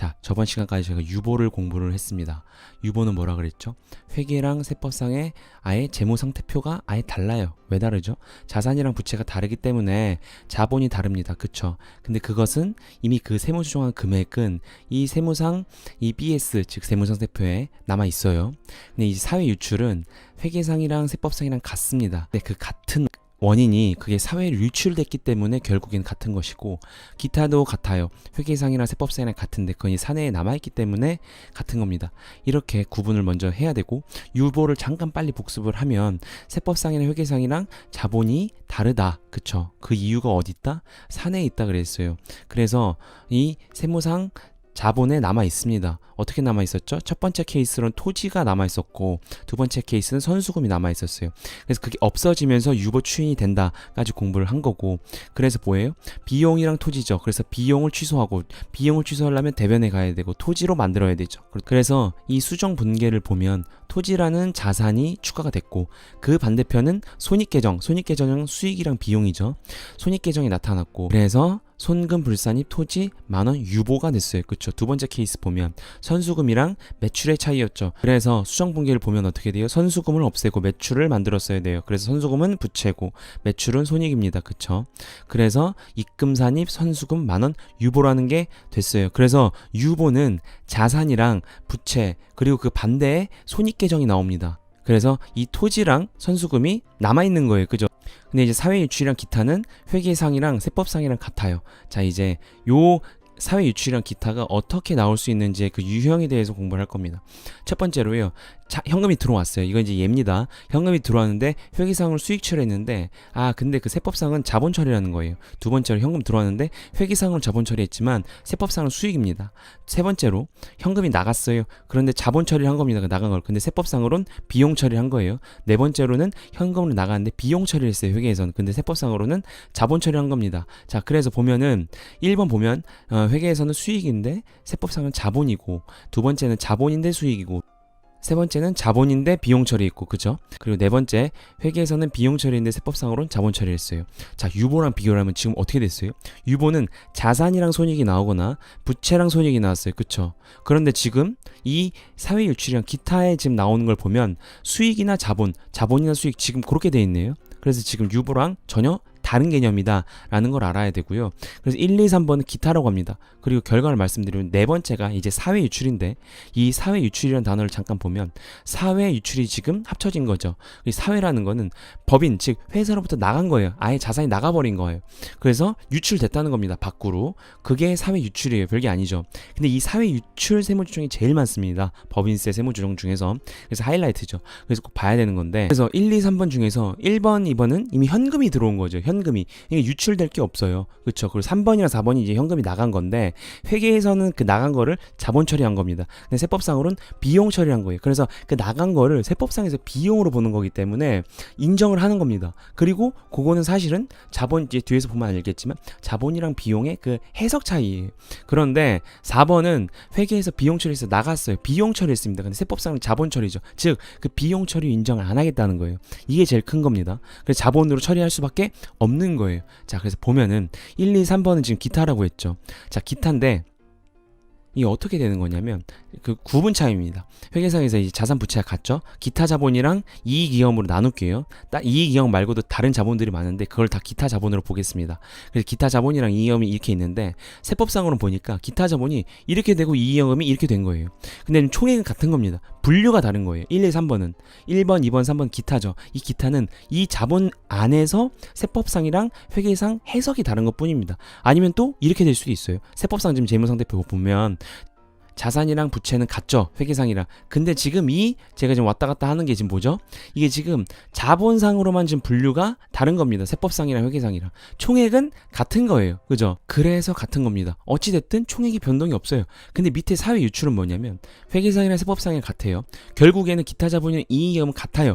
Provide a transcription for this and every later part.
자, 저번 시간까지 제가 유보를 공부를 했습니다. 유보는 뭐라 그랬죠? 회계랑 세법상의 아예 재무 상태표가 아예 달라요. 왜 다르죠? 자산이랑 부채가 다르기 때문에 자본이 다릅니다. 그쵸? 근데 그것은 이미 그 세무 조정한 금액은 이 세무상 이 BS 즉 세무 상태표에 남아 있어요. 근데 이 사회 유출은 회계상이랑 세법상이랑 같습니다. 근데 그 같은 원인이 그게 사회에 유출됐기 때문에 결국엔 같은 것이고 기타도 같아요. 회계상이랑 세법상이랑 같은데 그건 이 사내에 남아있기 때문에 같은 겁니다. 이렇게 구분을 먼저 해야 되고 유보를 잠깐 빨리 복습을 하면 세법상이랑 회계상이랑 자본이 다르다. 그쵸? 그 이유가 어디 있다? 사내에 있다 그랬어요. 그래서 이 세무상 자본에 남아 있습니다. 어떻게 남아 있었죠? 첫 번째 케이스로는 토지가 남아 있었고 두 번째 케이스는 선수금이 남아 있었어요. 그래서 그게 없어지면서 유보 추인이 된다까지 공부를 한 거고 그래서 뭐예요? 비용이랑 토지죠. 그래서 비용을 취소하고 비용을 취소하려면 대변에 가야 되고 토지로 만들어야 되죠. 그래서 이 수정 분계를 보면 토지라는 자산이 추가가 됐고 그 반대편은 손익 계정, 손익 계정은 수익이랑 비용이죠. 손익 계정이 나타났고 그래서 손금 불산입 토지 만원 유보가 됐어요. 그쵸? 두 번째 케이스 보면 선수금이랑 매출의 차이였죠. 그래서 수정 분계를 보면 어떻게 돼요? 선수금을 없애고 매출을 만들었어야 돼요. 그래서 선수금은 부채고 매출은 손익입니다. 그쵸? 그래서 입금 산입 선수금 만원 유보라는 게 됐어요. 그래서 유보는 자산이랑 부채 그리고 그 반대에 손익 계정이 나옵니다. 그래서 이 토지랑 선수금이 남아 있는 거예요. 그죠? 근데 이제 사회 유출이랑 기타는 회계상이랑 세법상이랑 같아요. 자, 이제 요 사회 유출이랑 기타가 어떻게 나올 수 있는지 그 유형에 대해서 공부를 할 겁니다. 첫 번째로요. 자, 현금이 들어왔어요. 이건 이제 예입니다. 현금이 들어왔는데 회계상으로 수익 처리했는데 아, 근데 그 세법상은 자본 처리라는 거예요. 두 번째로 현금 들어왔는데 회계상으로 자본 처리했지만 세법상은 수익입니다. 세 번째로 현금이 나갔어요. 그런데 자본 처리를 한 겁니다. 그 나간 걸. 근데 세법상으로는 비용 처리를 한 거예요. 네 번째로는 현금으로 나갔는데 비용 처리를 했어요. 회계에서는. 근데 세법상으로는 자본 처리를 한 겁니다. 자, 그래서 보면은 1번 보면 어, 회계에서는 수익인데 세법상은 자본이고 두 번째는 자본인데 수익이고 세 번째는 자본인데 비용 처리 있고 그죠? 그리고 네 번째 회계에서는 비용 처리인데 세법상으로는 자본 처리했어요. 자 유보랑 비교를 하면 지금 어떻게 됐어요? 유보는 자산이랑 손익이 나오거나 부채랑 손익이 나왔어요. 그쵸? 그런데 지금 이 사회 유출이랑 기타에 지금 나오는 걸 보면 수익이나 자본, 자본이나 수익 지금 그렇게 돼 있네요. 그래서 지금 유보랑 전혀 다른 개념이다라는 걸 알아야 되고요. 그래서 1, 2, 3번은 기타라고 합니다. 그리고 결과를 말씀드리면 네 번째가 이제 사회 유출인데 이 사회 유출이라는 단어를 잠깐 보면 사회 유출이 지금 합쳐진 거죠. 이 사회라는 거는 법인 즉 회사로부터 나간 거예요. 아예 자산이 나가버린 거예요. 그래서 유출됐다는 겁니다. 밖으로 그게 사회 유출이에요. 별게 아니죠. 근데 이 사회 유출 세무조정이 제일 많습니다. 법인세 세무조정 중에서 그래서 하이라이트죠. 그래서 꼭 봐야 되는 건데 그래서 1, 2, 3번 중에서 1번, 2번은 이미 현금이 들어온 거죠. 현 금이 이게 유출될 게 없어요. 그렇죠. 그리고 3번이랑 4번이 이제 현금이 나간 건데 회계에서는 그 나간 거를 자본 처리한 겁니다. 근데 세법상으로는 비용 처리한 거예요. 그래서 그 나간 거를 세법상에서 비용으로 보는 거기 때문에 인정을 하는 겁니다. 그리고 그거는 사실은 자본 이제 뒤에서 보면 알겠지만 자본이랑 비용의 그 해석 차이예요. 그런데 4번은 회계에서 비용 처리해서 나갔어요. 비용 처리했습니다. 근데 세법상은 자본 처리죠. 즉 그 비용 처리 인정을 안 하겠다는 거예요. 이게 제일 큰 겁니다. 그래서 자본으로 처리할 수밖에 없는 거예요. 자, 그래서 보면은 1, 2, 3번은 지금 기타라고 했죠. 자, 기타인데 이게 어떻게 되는 거냐면 그 구분 차이입니다. 회계상에서 이제 자산 부채가 같죠. 기타 자본이랑 이익 이익으로 나눌게요. 딱 이익 이익 말고도 다른 자본들이 많은데 그걸 다 기타 자본으로 보겠습니다. 그래서 기타 자본이랑 이익이 이렇게 있는데 세법상으로 보니까 기타 자본이 이렇게 되고 이익이 이렇게 된 거예요. 근데 총액은 같은 겁니다. 분류가 다른 거예요. 1, 2, 3번은 1번, 2번, 3번 기타죠. 이 기타는 이 자본 안에서 세법상이랑 회계상 해석이 다른 것뿐입니다. 아니면 또 이렇게 될 수도 있어요. 세법상 지금 재무상태표 보면 자산이랑 부채는 같죠? 회계상이랑. 근데 지금 이 제가 지금 왔다 갔다 하는 게 지금 뭐죠? 이게 지금 자본상으로만 지금 분류가 다른 겁니다. 세법상이랑 회계상이랑. 총액은 같은 거예요. 그죠? 그래서 같은 겁니다. 어찌 됐든 총액이 변동이 없어요. 근데 밑에 사회 유출은 뭐냐면 회계상이랑 세법상이랑 같아요. 결국에는 기타 자본이랑 이익이익은 같아요.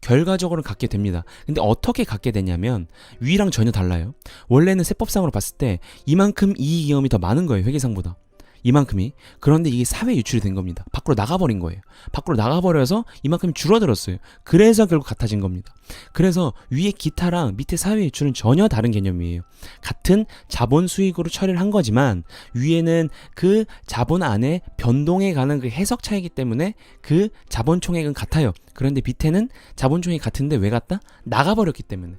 결과적으로는 갖게 됩니다. 근데 어떻게 갖게 되냐면 위랑 전혀 달라요. 원래는 세법상으로 봤을 때 이만큼 이익이익이 더 많은 거예요. 회계상보다. 이만큼이. 그런데 이게 사회 유출이 된 겁니다. 밖으로 나가버린 거예요. 밖으로 나가버려서 이만큼이 줄어들었어요. 그래서 결국 같아진 겁니다. 그래서 위에 기타랑 밑에 사회 유출은 전혀 다른 개념이에요. 같은 자본 수익으로 처리를 한 거지만 위에는 그 자본 안에 변동해 가는 그 해석 차이기 때문에 그 자본 총액은 같아요. 그런데 밑에는 자본 총액이 같은데 왜 같다? 나가버렸기 때문에.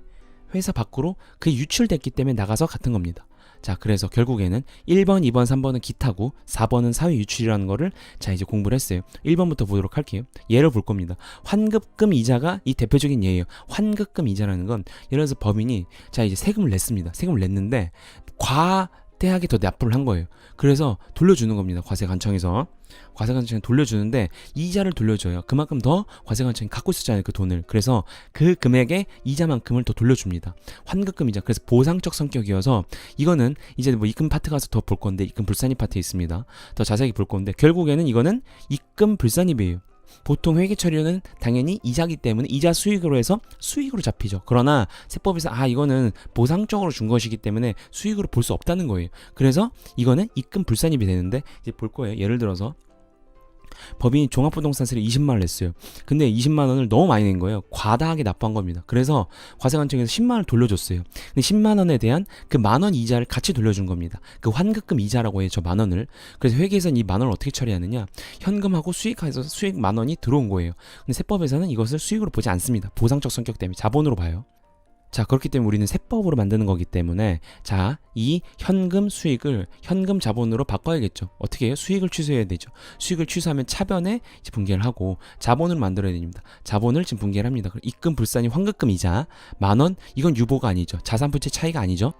회사 밖으로 그 유출됐기 때문에 나가서 같은 겁니다. 자, 그래서 결국에는 1번, 2번, 3번은 기타고 4번은 사회 유출이라는 거를 자, 이제 공부를 했어요. 1번부터 보도록 할게요. 예를 볼 겁니다. 환급금 이자가 이 대표적인 예예요. 환급금 이자라는 건 예를 들어서 법인이 자, 이제 세금을 냈습니다. 세금을 냈는데 과대하게 더 납부를 한 거예요. 그래서 돌려주는 겁니다. 과세 관청에서. 과세관청에 돌려주는데 이자를 돌려줘요. 그만큼 더 과세관청이 갖고 있었잖아요. 그 돈을. 그래서 그 금액의 이자만큼을 더 돌려줍니다. 환급금 이자. 그래서 보상적 성격이어서 이거는 이제 뭐 입금 파트 가서 더 볼 건데 입금 불산입 파트 있습니다. 더 자세히 볼 건데 결국에는 이거는 입금 불산입이에요. 보통 회계 처리는 당연히 이자기 때문에 이자 수익으로 해서 수익으로 잡히죠. 그러나 세법에서 아 이거는 보상적으로 준 것이기 때문에 수익으로 볼 수 없다는 거예요. 그래서 이거는 입금 불산입이 되는데 이제 볼 거예요. 예를 들어서 법인이 종합부동산세를 20만 원을 냈어요. 근데 20만 원을 너무 많이 낸 거예요. 과다하게 납부한 겁니다. 그래서 과세관청에서 10만 원을 돌려줬어요. 근데 10만 원에 대한 그 만 원 이자를 같이 돌려준 겁니다. 그 환급금 이자라고 해요. 저 만 원을. 그래서 회계에서는 이 만 원을 어떻게 처리하느냐? 현금하고 수익해서 수익 만 원이 들어온 거예요. 근데 세법에서는 이것을 수익으로 보지 않습니다. 보상적 성격 때문에 자본으로 봐요. 자, 그렇기 때문에 우리는 세법으로 만드는 거기 때문에 자, 이 현금 수익을 현금 자본으로 바꿔야겠죠. 어떻게 해요? 수익을 취소해야 되죠. 수익을 취소하면 차변에 분개를 하고 자본을 만들어야 됩니다. 자본을 지금 분개를 합니다. 입금 불산이 환급금 이자 만 원, 이건 유보가 아니죠. 자산 부채 차이가 아니죠.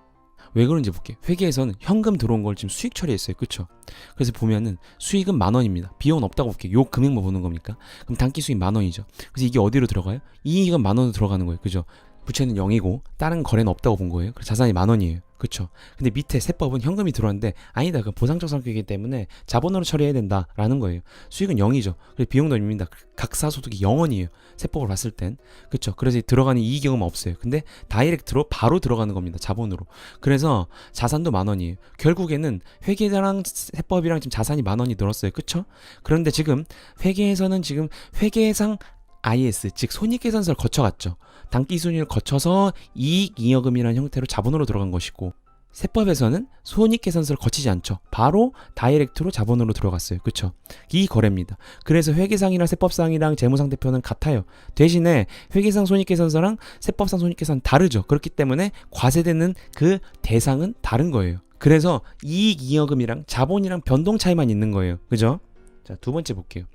왜 그런지 볼게요. 회계에서는 현금 들어온 걸 지금 수익 처리했어요. 그쵸? 그래서 보면은 수익은 만 원입니다. 비용은 없다고 볼게요. 요 금액만 보는 겁니까? 그럼 단기 수익 만 원이죠. 그래서 이게 어디로 들어가요? 이익은 만 원으로 들어가는 거예요. 그죠? 부채는 0이고 다른 거래는 없다고 본 거예요. 그래서 자산이 만 원이에요. 그렇죠? 근데 밑에 세법은 현금이 들어왔는데 아니다. 그 보상적 성격이기 때문에 자본으로 처리해야 된다라는 거예요. 수익은 0이죠. 그래서 비용도 0입니다. 각사 소득이 0원이에요. 세법을 봤을 땐. 그렇죠? 그래서 들어가는 이익 경험 없어요. 근데 다이렉트로 바로 들어가는 겁니다. 자본으로. 그래서 자산도 만 원이에요. 결국에는 회계랑 세법이랑 지금 자산이 만 원이 늘었어요. 그렇죠? 그런데 지금 회계에서는 지금 회계상 IS 즉 손익계산서를 거쳐갔죠. 단기 순위를 거쳐서 이익 잉여금이라는 형태로 자본으로 들어간 것이고 세법에서는 손익계산서를 거치지 않죠. 바로 다이렉트로 자본으로 들어갔어요. 그쵸? 이 거래입니다. 그래서 회계상이랑 세법상이랑 재무상태표는 같아요. 대신에 회계상 손익계산서랑 세법상 손익계산 다르죠. 그렇기 때문에 과세되는 그 대상은 다른 거예요. 그래서 이익 잉여금이랑 자본이랑 변동 차이만 있는 거예요. 그죠? 자, 두 번째 볼게요.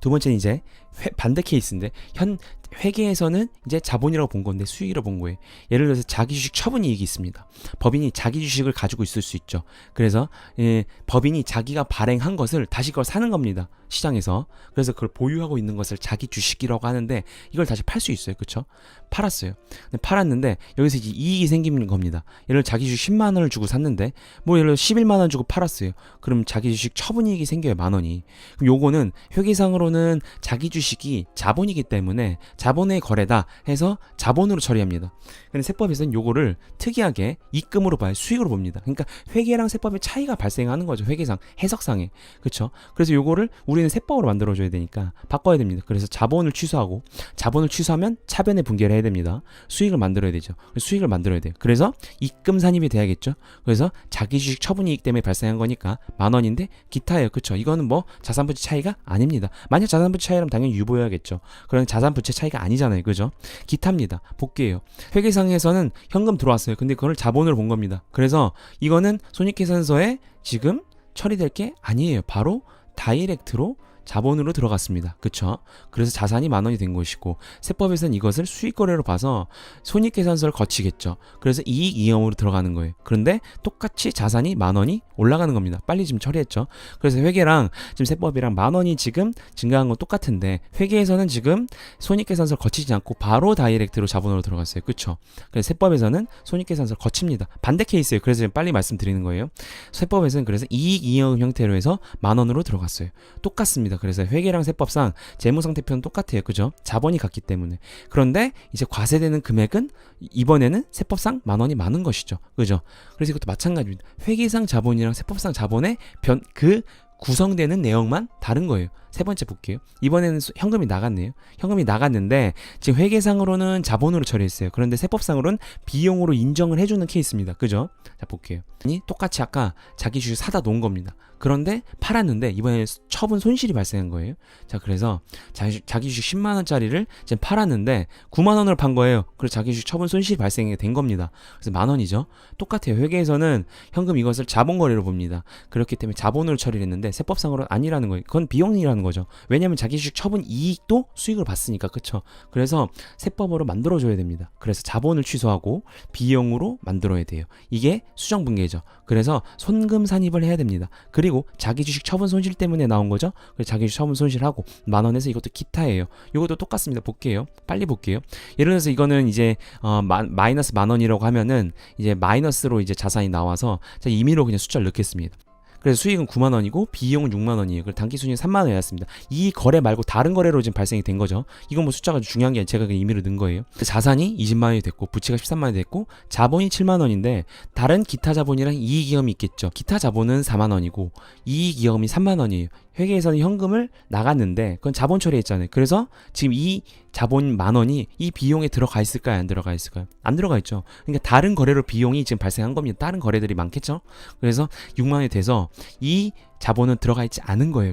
두 번째는 이제 회, 반대 케이스인데 현 회계에서는 이제 자본이라고 본 건데 수익이라고 본 거예요. 예를 들어서 자기 주식 처분 이익이 있습니다. 법인이 자기 주식을 가지고 있을 수 있죠. 그래서 예, 법인이 자기가 발행한 것을 다시 그걸 사는 겁니다. 시장에서. 그래서 그걸 보유하고 있는 것을 자기 주식이라고 하는데 이걸 다시 팔 수 있어요. 그렇죠? 팔았어요. 팔았는데 여기서 이제 이익이 생기는 겁니다. 예를 들어 자기 주식 10만 원을 주고 샀는데 뭐 예를 들어 11만 원 주고 팔았어요. 그럼 자기 주식 처분 이익이 생겨요. 만 원이. 그럼 요거는 회계상으로는 자기 주식이 자본이기 때문에 자본의 거래다 해서 자본으로 처리합니다. 근데 세법에서는 요거를 특이하게 입금으로 봐요. 수익으로 봅니다. 그러니까 회계랑 세법의 차이가 발생하는 거죠. 회계상 해석상에. 그렇죠? 그래서 요거를 우리 는 세법으로 만들어 줘야 되니까 바꿔야 됩니다. 그래서 자본을 취소하고 자본을 취소하면 차변에 분개를 해야 됩니다. 수익을 만들어야 되죠. 수익을 만들어야 돼요. 그래서 입금 산입이 돼야겠죠. 그래서 자기 주식 처분 이익 때문에 발생한 거니까 만 원인데 기타예요. 그렇죠? 이거는 뭐 자산 부채 차이가 아닙니다. 만약 자산 부채 차이라면 당연히 유보해야겠죠. 그런 자산 부채 차이가 아니잖아요. 그죠? 기타입니다. 볼게요. 회계상에서는 현금 들어왔어요. 근데 그걸 자본으로 본 겁니다. 그래서 이거는 손익계산서에 지금 처리될 게 아니에요. 바로 다이렉트로 자본으로 들어갔습니다. 그쵸? 그래서 자산이 만 원이 된 것이고 세법에서는 이것을 수익거래로 봐서 손익계산서를 거치겠죠. 그래서 이익 이용으로 들어가는 거예요. 그런데 똑같이 자산이 만 원이 올라가는 겁니다. 빨리 지금 처리했죠. 그래서 회계랑 지금 세법이랑 만 원이 지금 증가한 건 똑같은데 회계에서는 지금 손익계산서를 거치지 않고 바로 다이렉트로 자본으로 들어갔어요. 그쵸? 그래서 세법에서는 손익계산서를 거칩니다. 반대 케이스예요. 그래서 지금 빨리 말씀드리는 거예요. 세법에서는 그래서 이익 이용 형태로 해서 만 원으로 들어갔어요. 똑같습니다. 그래서 회계랑 세법상 재무상태표는 똑같아요. 그죠? 자본이 같기 때문에. 그런데 이제 과세되는 금액은 이번에는 세법상 만 원이 많은 것이죠. 그죠? 그래서 이것도 마찬가지입니다. 회계상 자본이랑 세법상 자본의 변, 그 구성되는 내용만 다른 거예요. 세 번째 볼게요. 이번에는 수- 현금이 나갔네요. 현금이 나갔는데 지금 회계상으로는 자본으로 처리했어요. 그런데 세법상으로는 비용으로 인정을 해주는 케이스입니다. 그죠? 자 볼게요. 똑같이 아까 자기 주식 사다 놓은 겁니다. 그런데 팔았는데 이번에 처분 손실이 발생한 거예요. 자 그래서 자기, 주식 10만 원짜리를 지금 팔았는데 9만 원으로 판 거예요. 그래서 자기 주식 처분 손실이 발생이 된 겁니다. 그래서 만 원이죠. 똑같아요. 회계에서는 현금 이것을 자본 거래로 봅니다. 그렇기 때문에 자본으로 처리를 했는데 세법상으로는 아니라는 거예요. 그건 비용이라는 거 죠. 왜냐하면 자기 주식 처분 이익도 수익을 받으니까 그쵸? 그래서 세법으로 만들어줘야 됩니다. 그래서 자본을 취소하고 비용으로 만들어야 돼요. 이게 수정분계죠. 그래서 손금 산입을 해야 됩니다. 그리고 자기 주식 처분 손실 때문에 나온 거죠. 그래서 자기 주식 처분 손실하고 만 원에서 이것도 기타예요. 이것도 똑같습니다. 볼게요. 빨리 볼게요. 예를 들어서 이거는 이제 어, 마, 마이너스 만 원이라고 하면은 이제 마이너스로 이제 자산이 나와서 자 임의로 그냥 숫자를 넣겠습니다. 그래서 수익은 9만 원이고 비용은 6만 원이에요. 그리고 단기 순이익 3만 원이었습니다. 이 거래 말고 다른 거래로 지금 발생이 된 거죠. 이건 뭐 숫자가 중요한 게 아니라 제가 그냥 임의로 넣은 거예요. 그 자산이 20만 원이 됐고 부채가 13만 원이 됐고 자본이 7만 원인데 다른 기타 자본이랑 이익이익이 있겠죠. 기타 자본은 4만 원이고 이익이익이 3만 원이에요. 회계에서는 현금을 나갔는데 그건 자본 처리했잖아요. 그래서 지금 이 자본 만 원이 이 비용에 들어가 있을까요? 안 들어가 있을까요? 안 들어가 있죠. 그러니까 다른 거래로 비용이 지금 발생한 겁니다. 다른 거래들이 많겠죠. 그래서 6만 원이 돼서 이 자본은 들어가 있지 않은 거예요.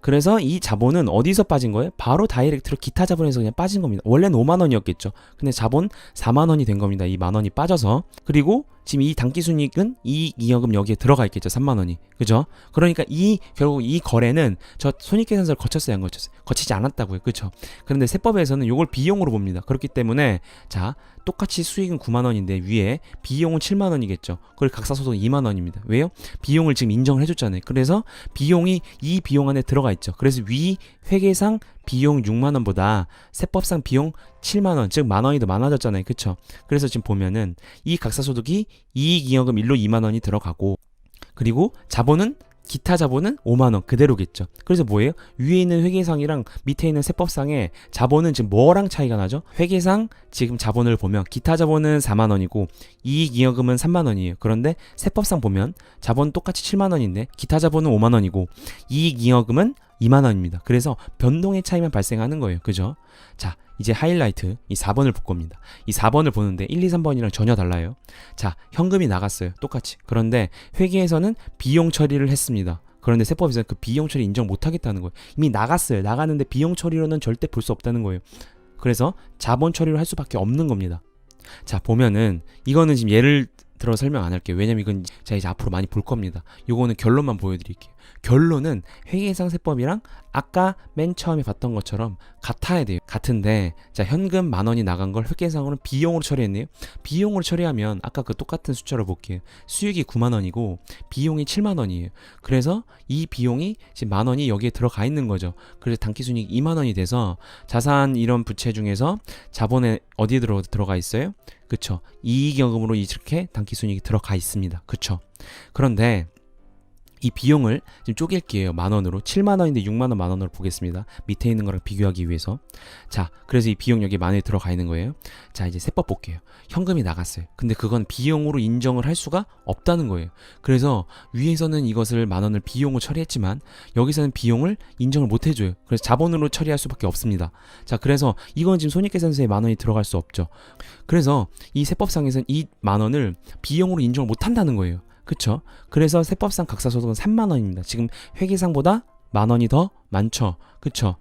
그래서 이 자본은 어디서 빠진 거예요? 바로 다이렉트로 기타 자본에서 그냥 빠진 겁니다. 원래는 5만 원이었겠죠. 근데 자본 4만 원이 된 겁니다. 이 만 원이 빠져서. 그리고 지금 이 단기 순이익은 이익 이여금 여기에 들어가 있겠죠. 3만 원이. 그죠? 그러니까 이 결국 이 거래는 저 손익 계산서를 거쳤어요, 안 거쳤어요? 거치지 않았다고요. 그죠? 그런데 세법에서는 이걸 비용으로 봅니다. 그렇기 때문에 자, 똑같이 수익은 9만 원인데 위에 비용은 7만 원이겠죠. 그리고 각사 소득은 2만 원입니다. 왜요? 비용을 지금 인정을 해 줬잖아요. 그래서 비용이 이 비용 안에 들어가 있죠. 그래서 위 회계상 비용 6만 원보다 세법상 비용 7만 원, 즉 만 원이 더 많아졌잖아요. 그쵸? 그래서 지금 보면은 이 각사소득이 이익 이여금 1로 2만 원이 들어가고 그리고 자본은 기타 자본은 5만 원 그대로겠죠. 그래서 뭐예요? 위에 있는 회계상이랑 밑에 있는 세법상의 자본은 지금 뭐랑 차이가 나죠? 회계상 지금 자본을 보면 기타 자본은 4만 원이고 이익 이여금은 3만 원이에요. 그런데 세법상 보면 자본 똑같이 7만 원인데 기타 자본은 5만 원이고 이익 이여금은 2만 원입니다. 그래서 변동의 차이만 발생하는 거예요. 그죠? 자, 이제 하이라이트 이 4번을 볼 겁니다. 이 4번을 보는데 1, 2, 3번이랑 전혀 달라요. 자, 현금이 나갔어요. 똑같이. 그런데 회계에서는 비용 처리를 했습니다. 그런데 세법에서는 그 비용 처리 인정 못 하겠다는 거예요. 이미 나갔어요. 나갔는데 비용 처리로는 절대 볼 수 없다는 거예요. 그래서 자본 처리를 할 수밖에 없는 겁니다. 자, 보면은 이거는 지금 예를 들어 설명 안 할게요. 왜냐면 이건 제가 이제 앞으로 많이 볼 겁니다. 요거는 결론만 보여드릴게요. 결론은 회계상 세법이랑 아까 맨 처음에 봤던 것처럼 같아야 돼요. 같은데 자 현금 만 원이 나간 걸 회계상으로는 비용으로 처리했네요. 비용으로 처리하면 아까 그 똑같은 숫자로 볼게요. 수익이 9만 원이고 비용이 7만 원이에요. 그래서 이 비용이 지금 만 원이 여기에 들어가 있는 거죠. 그래서 단기순이익 2만 원이 돼서 자산 이런 부채 중에서 자본에 어디에 들어 들어가 있어요? 그쵸? 이익여금으로 이렇게 단기순이익이 들어가 있습니다. 그쵸? 그런데 이 비용을 지금 쪼갤게요. 만 원으로. 7만 원인데 6만 원, 만 원으로 보겠습니다. 밑에 있는 거랑 비교하기 위해서. 자, 그래서 이 비용 여기 만 원이 들어가 있는 거예요. 자, 이제 세법 볼게요. 현금이 나갔어요. 근데 그건 비용으로 인정을 할 수가 없다는 거예요. 그래서 위에서는 이것을 만 원을 비용으로 처리했지만 여기서는 비용을 인정을 못 해줘요. 그래서 자본으로 처리할 수밖에 없습니다. 자, 그래서 이건 지금 손익계산서에 만 원이 들어갈 수 없죠. 그래서 이 세법상에서는 이 만 원을 비용으로 인정을 못 한다는 거예요. 그쵸? 그래서 세법상 각사소득은 3만 원입니다. 지금 회계상보다 만 원이 더 많죠. 그쵸?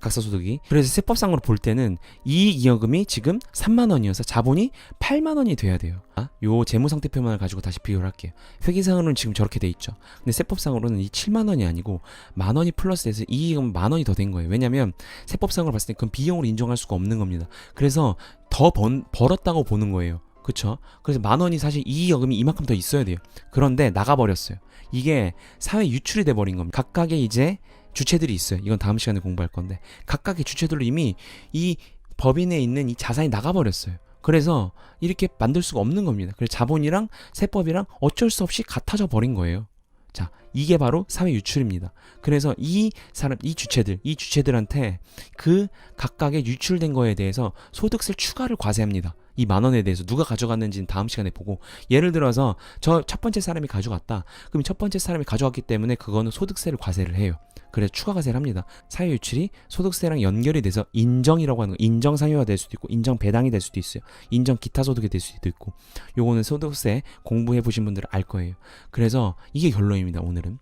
각사소득이. 그래서 세법상으로 볼 때는 이익이여금이 지금 3만 원이어서 자본이 8만 원이 돼야 돼요. 아, 요 재무상태표만을 가지고 다시 비교를 할게요. 회계상으로는 지금 저렇게 돼 있죠. 근데 세법상으로는 이 7만 원이 아니고 만 원이 플러스돼서 이익은 만 원이 더 된 거예요. 왜냐면 세법상으로 봤을 때 그건 비용으로 인정할 수가 없는 겁니다. 그래서 더 번, 벌었다고 보는 거예요. 그쵸? 그래서 만 원이 사실 이익여금이 이만큼 더 있어야 돼요. 그런데 나가버렸어요. 이게 사회 유출이 돼버린 겁니다. 각각의 이제 주체들이 있어요. 이건 다음 시간에 공부할 건데 각각의 주체들로 이미 이 법인에 있는 이 자산이 나가버렸어요. 그래서 이렇게 만들 수가 없는 겁니다. 그래서 자본이랑 세법이랑 어쩔 수 없이 같아져 버린 거예요. 자, 이게 바로 사회 유출입니다. 그래서 이 사람, 이 주체들, 이 주체들한테 그 각각의 유출된 거에 대해서 소득세 추가를 과세합니다. 이 만 원에 대해서 누가 가져갔는지는 다음 시간에 보고 예를 들어서 저 첫 번째 사람이 가져갔다. 그럼 첫 번째 사람이 가져갔기 때문에 그거는 소득세를 과세를 해요. 그래서 추가 과세를 합니다. 사회 유출이 소득세랑 연결이 돼서 인정이라고 하는 거, 인정 상여가 될 수도 있고 인정 배당이 될 수도 있어요. 인정 기타 소득이 될 수도 있고 요거는 소득세 공부해 보신 분들은 알 거예요. 그래서 이게 결론입니다. 오늘은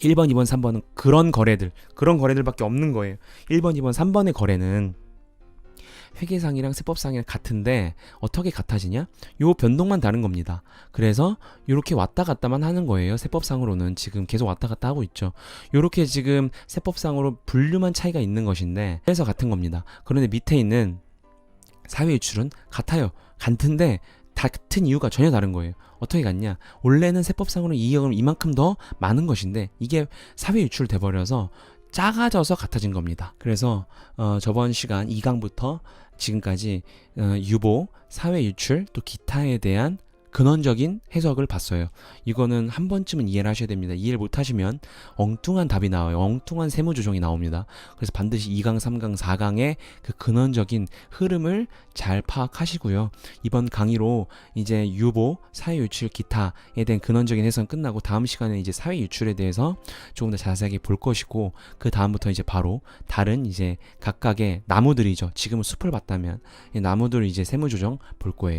1번, 2번, 3번은 그런 거래들, 그런 거래들밖에 없는 거예요. 1번, 2번, 3번의 거래는 회계상이랑 세법상이랑 같은데 어떻게 같아지냐? 요 변동만 다른 겁니다. 그래서 요렇게 왔다 갔다만 하는 거예요. 세법상으로는 지금 계속 왔다 갔다 하고 있죠. 요렇게 지금 세법상으로 분류만 차이가 있는 것인데 그래서 같은 겁니다. 그런데 밑에 있는 사회 유출은 같아요. 같은데 같은 이유가 전혀 다른 거예요. 어떻게 같냐? 원래는 세법상으로 이익은 이만큼 더 많은 것인데 이게 사회 유출 돼 버려서 작아져서 같아진 겁니다. 그래서 어, 저번 시간 2강부터 지금까지 어, 유보, 사회 유출, 또 기타에 대한 근원적인 해석을 봤어요. 이거는 한 번쯤은 이해를 하셔야 됩니다. 이해를 못 하시면 엉뚱한 답이 나와요. 엉뚱한 세무 조정이 나옵니다. 그래서 반드시 2강, 3강, 4강의 그 근원적인 흐름을 잘 파악하시고요. 이번 강의로 이제 유보, 사회 유출, 기타에 대한 근원적인 해석은 끝나고 다음 시간에 이제 사회 유출에 대해서 조금 더 자세하게 볼 것이고 그 다음부터 이제 바로 다른 이제 각각의 나무들이죠. 지금은 숲을 봤다면 이 나무들 이제 세무 조정 볼 거예요.